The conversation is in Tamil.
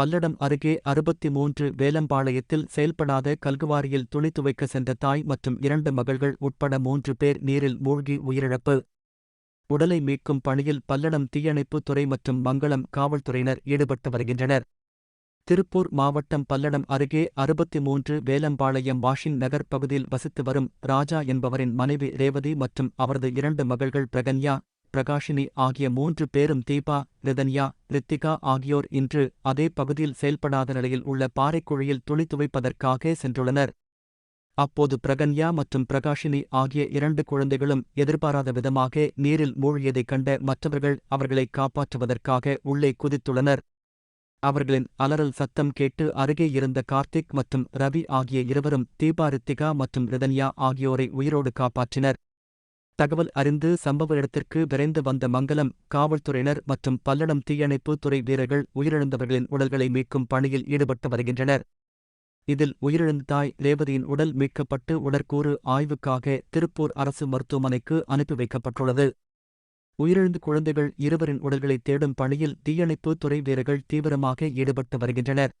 பல்லடம் அருகே அறுபத்தி மூன்று வேலம்பாளையத்தில் செயல்படாத கல்குவாரியில் துணி துவைக்க சென்ற தாய் மற்றும் இரண்டு மகள்கள் உட்பட மூன்று பேர் நீரில் மூழ்கி உயிரிழப்பு. உடலை மீட்கும் பணியில் பல்லடம் தீயணைப்புத் துறை மற்றும் மங்களம் காவல்துறையினர் ஈடுபட்டு வருகின்றனர். திருப்பூர் மாவட்டம் பல்லடம் அருகே அறுபத்தி மூன்று வேலம்பாளையம் வாஷிங் நகர் பகுதியில் வசித்து வரும் ராஜா என்பவரின் மனைவி ரேவதி மற்றும் அவரது இரண்டு மகள்கள் பிரகன்யா பிரகாஷினி ஆகிய மூன்று பேரும் தீபா ரிதன்யா ரித்திகா ஆகியோர் இன்று அதே பகுதியில் செயல்படாத நிலையில் உள்ள பாறைக்குழியில் துணி துவைப்பதற்காக சென்றுள்ளனர். அப்போது பிரகன்யா மற்றும் பிரகாஷினி ஆகிய இரண்டு குழந்தைகளும் எதிர்பாராத விதமாக நீரில் மூழ்கியதைக் கண்ட மற்றவர்கள் அவர்களை காப்பாற்றுவதற்காக உள்ளே குதித்துள்ளனர். அவர்களின் அலறல் சத்தம் கேட்டு அருகே இருந்த கார்த்திக் மற்றும் ரவி ஆகிய இருவரும் தீபாரித்திகா மற்றும் ரிதன்யா ஆகியோரை உயிரோடு காப்பாற்றினர். தகவல் அறிந்து சம்பவ இடத்திற்கு விரைந்து வந்த மங்கலம் காவல்துறையினர் மற்றும் பல்லடம் தீயணைப்பு துறை வீரர்கள் உயிரிழந்தவர்களின் உடல்களை மீட்கும் பணியில் ஈடுபட்டு வருகின்றனர். இதில் உயிரிழந்த தாய் ரேவதியின் உடல் மீட்கப்பட்டு உடற்கூறு ஆய்வுக்காக திருப்பூர் அரசு மருத்துவமனைக்கு அனுப்பி வைக்கப்பட்டுள்ளது. உயிரிழந்த குழந்தைகள் இருவரின் உடல்களை தேடும் பணியில் தீயணைப்பு துறை வீரர்கள் தீவிரமாக ஈடுபட்டு வருகின்றனர்.